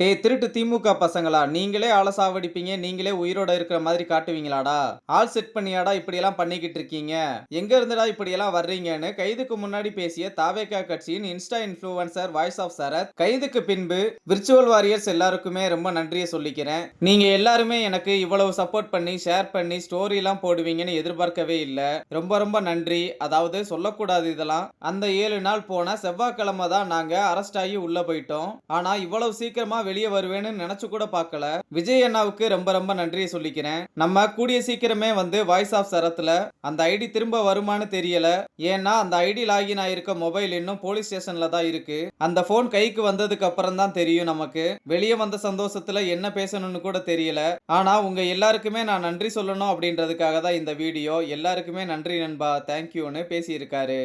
டே திருட்டு திமுக பசங்களா? நீங்களே ஆளை சாவடிப்பீங்க நீங்களே உயிரோட இருக்கிற மாதிரி காட்டுவீங்களாடா? ஆள் செட் பண்ணியாடா இப்படியெல்லாம் பண்ணிக்கிட்டு இருக்கீங்க? எங்க இருந்துடா இப்படியெல்லாம் வர்றீங்கன்னு கைதுக்கு முன்னாடி பேசிய தாவேகா கட்சியின் insta influencer voice of Sarath கைதுக்கு பின்பு விர்ச்சுவல் வாரியர்ஸ் எல்லாருக்குமே ரொம்ப நன்றியை சொல்லிக்கிறேன். நீங்க எல்லாருமே எனக்கு இவ்வளவு சப்போர்ட் பண்ணி ஷேர் பண்ணி ஸ்டோரி எல்லாம் போடுவீங்கன்னு எதிர்பார்க்கவே இல்லை. ரொம்ப ரொம்ப நன்றி. அதாவது சொல்லக்கூடாது இதெல்லாம். அந்த ஏழு நாள் போன செவ்வாய்க்கிழமை தான் நாங்க அரெஸ்ட் ஆகி உள்ள போயிட்டோம். ஆனா இவ்வளவு சீக்கிரமா வெளியே வருவேன்னு நினைச்சு கூட பார்க்கல. விஜய் அண்ணாவுக்கு ரொம்ப ரொம்ப நன்றியை சொல்லிக்கிறேன். நம்ம கூடிய சீக்கிரமே வந்து வாய்ஸ் ஆஃப் சரத்துல அந்த ஐடி திரும்ப வருமான்னு தெரியல. ஏன்னா அந்த ஐடி லாகின் ஆயிருக்க மொபைல் இன்னும் போலீஸ் ஸ்டேஷன்ல தான் இருக்கு. அந்த போன் கைக்கு வந்ததுக்கு அப்புறம் தான் தெரியும் நமக்கு. வெளியே வந்த சந்தோஷத்துல என்ன பேசணும்னு கூட தெரியல. ஆனா உங்க எல்லாருக்குமே நான் நன்றி சொல்லணும் அப்படின்றதுக்காக தான் இந்த வீடியோ. எல்லாருக்குமே நன்றி நண்பா. தேங்க்யூன்னு பேசியிருக்காரு.